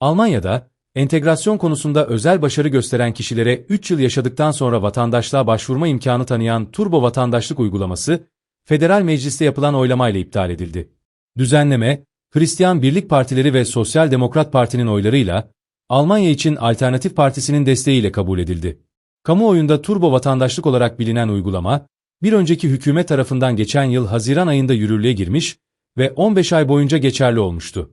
Almanya'da, entegrasyon konusunda özel başarı gösteren kişilere 3 yıl yaşadıktan sonra vatandaşlığa başvurma imkanı tanıyan Turbo Vatandaşlık uygulaması, Federal Meclis'te yapılan oylamayla iptal edildi. Düzenleme, Hristiyan Birlik Partileri ve Sosyal Demokrat Parti'nin oylarıyla, Almanya için Alternatif Partisi'nin desteğiyle kabul edildi. Kamuoyunda turbo vatandaşlık olarak bilinen uygulama, bir önceki hükümet tarafından geçen yıl Haziran ayında yürürlüğe girmiş ve 15 ay boyunca geçerli olmuştu.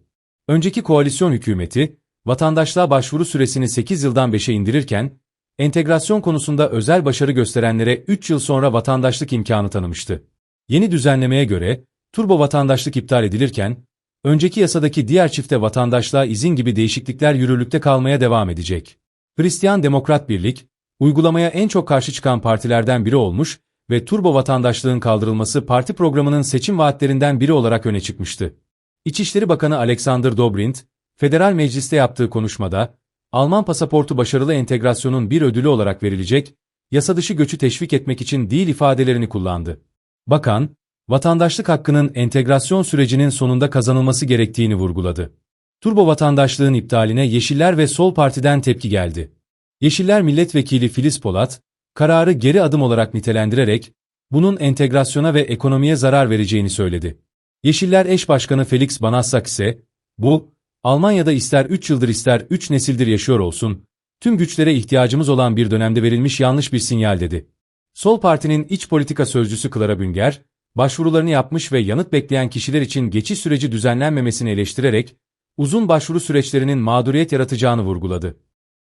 Önceki koalisyon hükümeti, vatandaşlığa başvuru süresini 8 yıldan 5'e indirirken, entegrasyon konusunda özel başarı gösterenlere 3 yıl sonra vatandaşlık imkanı tanımıştı. Yeni düzenlemeye göre, turbo vatandaşlık iptal edilirken, önceki yasadaki diğer çifte vatandaşlığa izin gibi değişiklikler yürürlükte kalmaya devam edecek. Hristiyan Demokrat Birlik, uygulamaya en çok karşı çıkan partilerden biri olmuş ve turbo vatandaşlığın kaldırılması parti programının seçim vaatlerinden biri olarak öne çıkmıştı. İçişleri Bakanı Alexander Dobrindt, Federal Meclis'te yaptığı konuşmada, Alman pasaportu başarılı entegrasyonun bir ödülü olarak verilecek, yasadışı göçü teşvik etmek için değil ifadelerini kullandı. Bakan, vatandaşlık hakkının entegrasyon sürecinin sonunda kazanılması gerektiğini vurguladı. Turbo vatandaşlığın iptaline Yeşiller ve Sol Parti'den tepki geldi. Yeşiller Milletvekili Filiz Polat, kararı geri adım olarak nitelendirerek, bunun entegrasyona ve ekonomiye zarar vereceğini söyledi. Yeşiller eş başkanı Felix Banassak ise, bu, Almanya'da ister 3 yıldır ister 3 nesildir yaşıyor olsun, tüm güçlere ihtiyacımız olan bir dönemde verilmiş yanlış bir sinyal dedi. Sol Parti'nin iç politika sözcüsü Clara Bünger, başvurularını yapmış ve yanıt bekleyen kişiler için geçiş süreci düzenlenmemesini eleştirerek, uzun başvuru süreçlerinin mağduriyet yaratacağını vurguladı.